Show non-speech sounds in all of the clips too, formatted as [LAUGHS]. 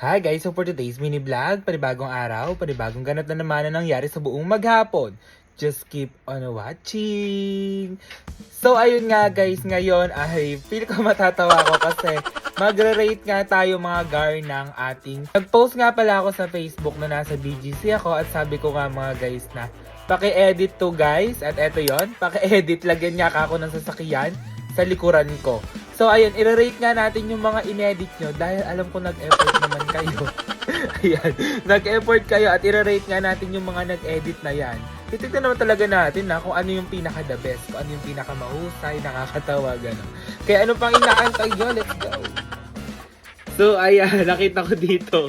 Hi guys, so for today's mini vlog, panibagong araw, panibagong ganap na naman na nangyari sa buong maghapon. Just keep on watching! So ayun nga guys, ngayon ay feel ko [LAUGHS] matatawa ko kasi magre-rate nga tayo mga gar ng ating... Nag-post nga pala ako sa Facebook na nasa BGC ako at sabi ko nga mga guys na paki-edit to guys at eto yon paki-edit, lagyan nga ako ng sasakyan sa likuran ko. So ayun, i-rate nga natin yung mga inedit nyo dahil alam ko nag-effort naman kayo. [LAUGHS] Ayan, nag-effort kayo at i-rate nga natin yung mga nag-edit na yan. Titignan naman talaga natin na kung ano yung pinaka the best, kung ano yung pinaka mahusay, nakakatawa, gano'n. Kaya ano pang inaantay nyo? Let's go! So, ayan, [LAUGHS] nakita ko dito.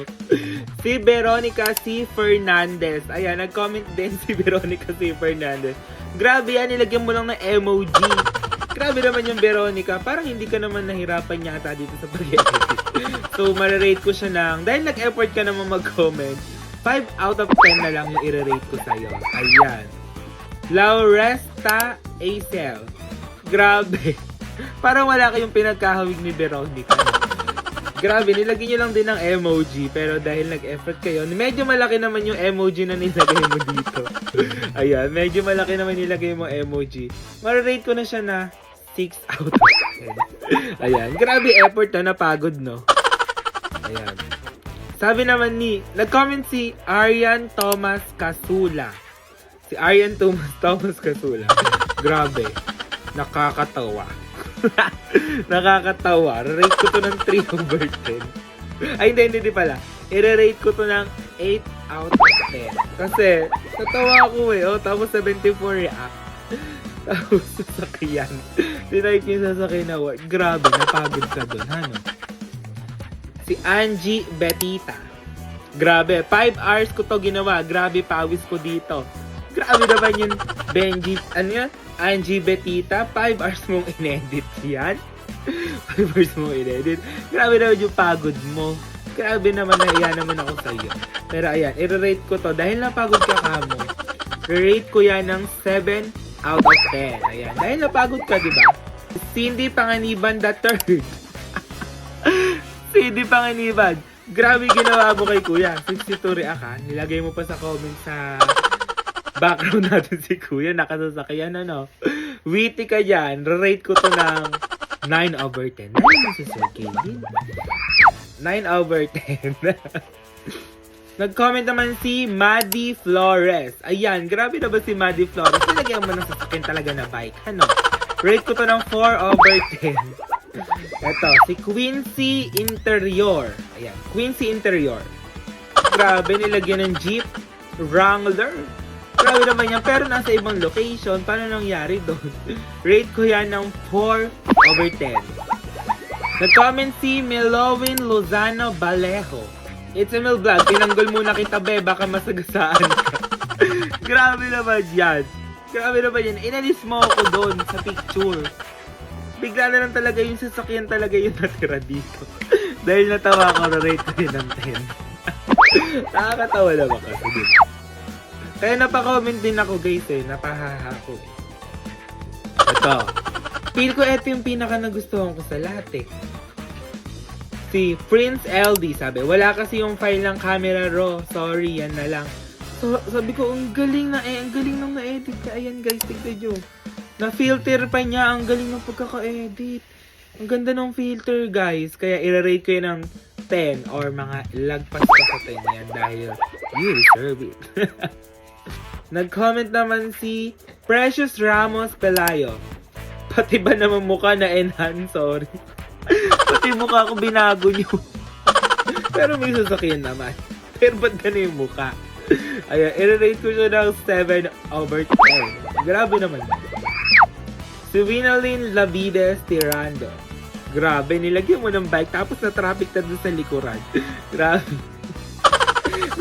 Si Veronica C. Fernandez. Ayan, nag-comment din [LAUGHS] si Veronica C. Fernandez. Grabe yan, nilagyan mo lang ng emoji. Grabe naman yung Veronica. Parang hindi ka naman nahirapan yata dito sa pag-edit. [LAUGHS] so, marirate ko siya ng, dahil nag-effort ka naman mag-comment, 5 out of 10 na lang yung i-rate ko sa'yo. Ayan. Lauresta Acel. Grabe. [LAUGHS] Parang wala kayong pinagkahawig ni Veronica. Grabe, nilagyan nyo lang din ng emoji. Pero dahil nag-effort kayo, medyo malaki naman yung emoji na nilagay mo dito. [LAUGHS] Ayan, medyo malaki naman nilagay mo emoji. Marirate ko na siya na 6 out of 10. Ayan, grabe effort na napagod, no? Ayan. Sabi naman ni, nag-comment si Arian Thomas Kasula. Si Arian Thomas, [LAUGHS] Thomas Kasula. Grabe. Nakakatawa. [LAUGHS] Nakakatawa. Rate ko to ng 3 over 10. Ay, hindi, hindi, hindi pala. I-rate ko to ng 8 out of 10. Kasi, natawa ako eh. Oh, tapos 74 react. [LAUGHS] Tapos sasakyan. Tinike yung sasakyan na. Grabe, napagod ka dun, ano? Si Angie Betita. Grabe, 5 hours ko to ginawa. Grabe, pawis ko dito. Grabe naman yung Benji, ano yan? Angie Betita, 5 hours mong inedit yan. [LAUGHS] 5 hours mong inedit. Grabe naman yung pagod mo. Grabe naman na iyan naman ako sa iyo. Pero ayan, i-rate ko to. Dahil napagod ka kamo, rate ko yan ng 7 out of 10. Ayan, dahil napagod ka, di ba? Cindy Panganiban the third. [LAUGHS] Cindy Panganiban. Grabe ginawa mo kay Kuya. 62 react. Nilagay mo pa sa comment sa background [LAUGHS] natin si Kuya. Nakasasakyan ano. Witty ka dyan. Rate ko to ng 9 over 10. Dahil mo si Sir Kevin. 9 over 10. [LAUGHS] Nag-comment naman si Maddie Flores. Ayan, grabe na ba si Maddie Flores? Nilagyan mo ng sasakyan talaga na bike. Ano? Rate ko to ng 4 over 10. Ito, [LAUGHS] si Quincy Interior. Ayan, Quincy Interior. Grabe, nilagyan ng Jeep Wrangler. Grabe naman yan, pero nasa ibang location. Paano nangyari doon? [LAUGHS] Rate ko yan ng 4 over 10. Nag-comment si Melowin Lozano Balejo. It's Emil Vlog. Tinanggol muna kita, be. Baka masagasaan ka. [LAUGHS] Grabe naman yan. Grabe naman yan. Inalis mo ako doon sa picture. Bigla na lang talaga yung sasakyan talaga yung natira dito. [LAUGHS] Dahil natawa ko, rate ko yun ng 10. Nakakatawa naman kasi, di ba? Kaya napaka-comment din ako guys eh. Napahaha ko eh. Ito. Feel ko ito yung pinaka nagustuhan ko sa lahat eh. Si Prince LD sabi, wala kasi yung file ng camera raw. Sorry, yan na lang. So, sabi ko, ang galing na eh. Ang galing nang na-edit niya. Ayan guys, tignan nyo. Na-filter pa niya. Ang galing ng pagkaka-edit. Ang ganda ng filter guys. Kaya i-rate ko yun ng 10 or mga lagpas ka sa 10 yan dahil you deserve it. Nag-comment naman si Precious Ramos Pelayo. Pati ba naman mukha na enhance? Sorry. [LAUGHS] Pati mukha ko binago niyo. [LAUGHS] Pero may sasakyan naman. [LAUGHS] Pero ba't ganun yung mukha? Ayan, i-rate ko siya ng 7 over 10. Grabe naman. Si Winalyn Lavides Tirando. Grabe, nilagyan mo ng bike tapos na dun sa likuran. Grabe.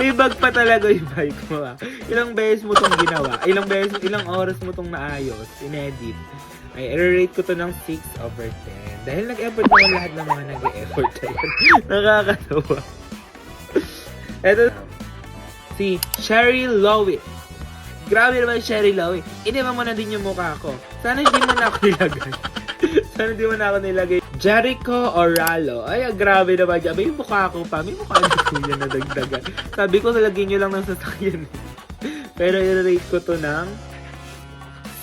May bag pa talaga yung bike mo ah. Ilang beses mo tong ginawa? Ilang beses, ilang oras mo tong naayos, inedit? Ay, i-rate ko to ng 6 over 10. Dahil nag-effort naman lahat ng mga nag-effort. [LAUGHS] Nakakatawa. Ito, si Sherry Lowitt. Grabe naman Sherry Lowitt. Inima mo na din yung mukha ko. Sana hindi mo na ako nilagay. [LAUGHS] Sana hindi mo na ako nilagay Jericho Oralo. Ay, grabe naman dyan. May mukha ko pa. May mukha na kuya na dagdagan. Sabi ko, nalagyan nyo lang ng sasakyan. [LAUGHS] Pero i-rate ko to ng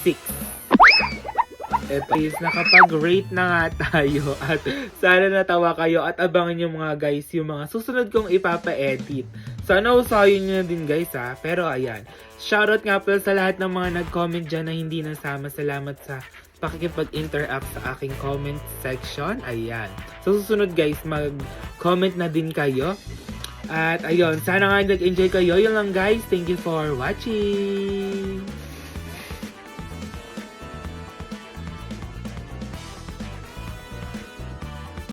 6. Eto is nakapag-rate na nga tayo [LAUGHS] at sana natawa kayo at abangan nyo mga guys yung mga susunod kong ipapa-edit. Sana usayin nyo din guys ha. Pero ayan, shoutout nga pala sa lahat ng mga nag-comment dyan na hindi nasama. Salamat sa pakikipag-interact sa aking comment section. Ayan. Sa susunod guys, mag-comment na din kayo. At ayun, sana nga nag-enjoy kayo. Yun lang guys. Thank you for watching.